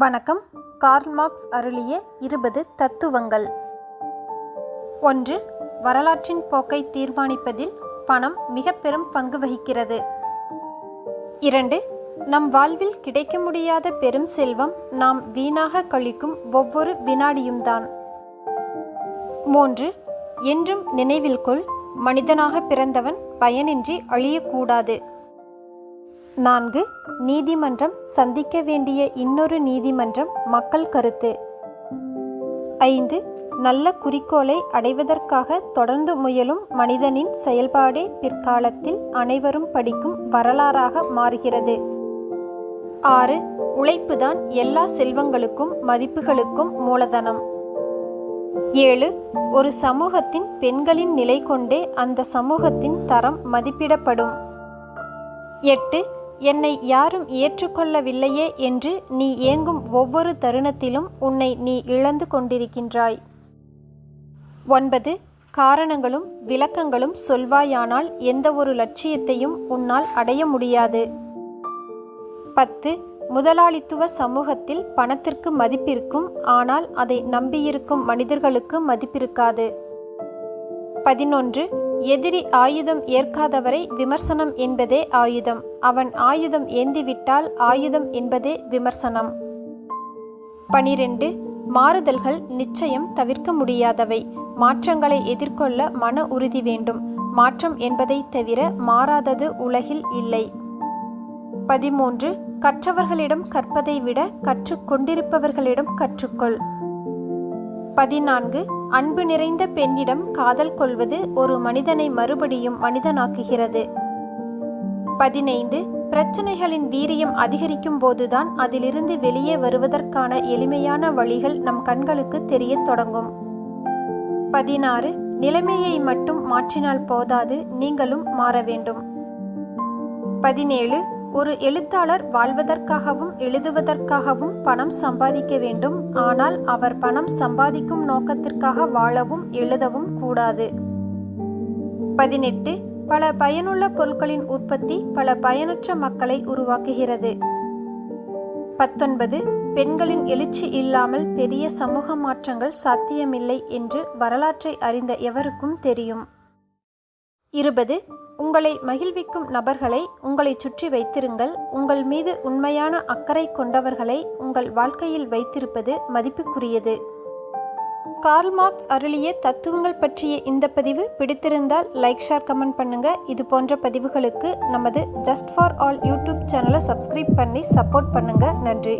வணக்கம். Karl Marx அருளிய இருபது தத்துவங்கள். ஒன்று வரலாற்றின் போக்கை தீர்மானிப்பதில் பணம் மிக பெரும் பங்கு வகிக்கிறது. இரண்டு நம் வாழ்வில் கிடைக்க முடியாத பெரும் செல்வம் நாம் வீணாக கழிக்கும் ஒவ்வொரு வினாடியும் தான் மூன்று என்றும் நினைவில் கொள் மனிதனாக பிறந்தவன் பயனின்றி அழியக்கூடாது. நான்கு நீதிமன்றம் சந்திக்க வேண்டிய இன்னொரு நீதிமன்றம் மக்கள் கருத்து. ஐந்து நல்ல குறிக்கோளை அடைவதற்காக தொடர்ந்து முயலும் மனிதனின் செயல்பாடே பிற்காலத்தில் அனைவரும் படிக்கும் வரலாறாக மாறுகிறது. ஆறு உழைப்புதான் எல்லா செல்வங்களுக்கும் மதிப்புகளுக்கும் மூலதனம். ஏழு ஒரு சமூகத்தின் பெண்களின் நிலை கொண்டே அந்த சமூகத்தின் தரம் மதிப்பிடப்படும். எட்டு என்னை யாரும் ஏற்றுக்கொள்ளவில்லையே என்று நீ ஏங்கும் ஒவ்வொரு தருணத்திலும் உன்னை நீ இழந்து கொண்டிருக்கின்றாய். ஒன்பது காரணங்களும் விளக்கங்களும் சொல்வாயானால் எந்த ஒரு லட்சியத்தையும் உன்னால் அடைய முடியாது. பத்து முதலாளித்துவ சமூகத்தில் பணத்திற்கு மதிப்பிருக்கும் ஆனால் அதை நம்பியிருக்கும் மனிதர்களுக்கு மதிப்பிருக்காது. பதினொன்று எதிரி ஆயுதம் ஏற்காதவரை விமர்சனம் என்பதே ஆயுதம். அவன் ஆயுதம் ஏந்திவிட்டால் ஆயுதம் என்பதே விமர்சனம். பனிரெண்டு. மாறுதல்கள் நிச்சயம் தவிர்க்க முடியாதவை. மாற்றங்களை எதிர்கொள்ள மன உறுதி வேண்டும். மாற்றம் என்பதை தவிர மாறாதது உலகில் இல்லை. பதிமூன்று. கற்றவர்களிடம் கற்பதை விட கற்றுக்கொண்டிருப்பவர்களிடம் கற்றுக்கொள். பதினான்கு. அன்பு நிறைந்த பெண்ணிடம் காதல் கொள்வது ஒரு மனிதனை மறுபடியும் மனிதனாக்குகிறது. பதினைந்து. பிரச்சனைகளின் வீரியம் அதிகரிக்கும் போதுதான் அதிலிருந்து வெளியே வருவதற்கான எளிமையான வழிகள் நம் கண்களுக்கு தெரியத் தொடங்கும். பதினாறு. நிலைமையை மட்டும் மாற்றினால் போதாது நீங்களும் மாற வேண்டும். பதினேழு. ஒரு எழுத்தாளர் வாழ்வதற்காகவும் எழுதுவதற்காகவும் பணம் சம்பாதிக்க வேண்டும். ஆனால் அவர் பணம் சம்பாதிக்கும் நோக்கத்திற்காக வாழவும் எழுதவும் கூடாது. பதினெட்டு. பல பயனுள்ள பொருட்களின் உற்பத்தி பல பயனற்ற மக்களை உருவாக்குகிறது. பத்தொன்பது. பெண்களின் எழுச்சி இல்லாமல் பெரிய சமூக மாற்றங்கள் சாத்தியமில்லை என்று வரலாற்றை அறிந்த எவருக்கும் தெரியும். இருபது உங்களை மகிழ்விக்கும் நபர்களை உங்களை சுற்றி வைத்திருங்கள். உங்கள் மீது உண்மையான அக்கறை கொண்டவர்களை உங்கள் வாழ்க்கையில் வைத்திருப்பது மதிப்புக்குரியது. கார்ல் மார்க்ஸ் அருளிய தத்துவங்கள் பற்றிய இந்த பதிவு பிடித்திருந்தால் லைக் ஷேர் கமெண்ட் பண்ணுங்க. இது போன்ற பதிவுகளுக்கு நமது ஜஸ்ட் ஃபார் ஆல் யூடியூப் சேனலை சப்ஸ்கிரைப் பண்ணி சப்போர்ட் பண்ணுங்க. நன்றி.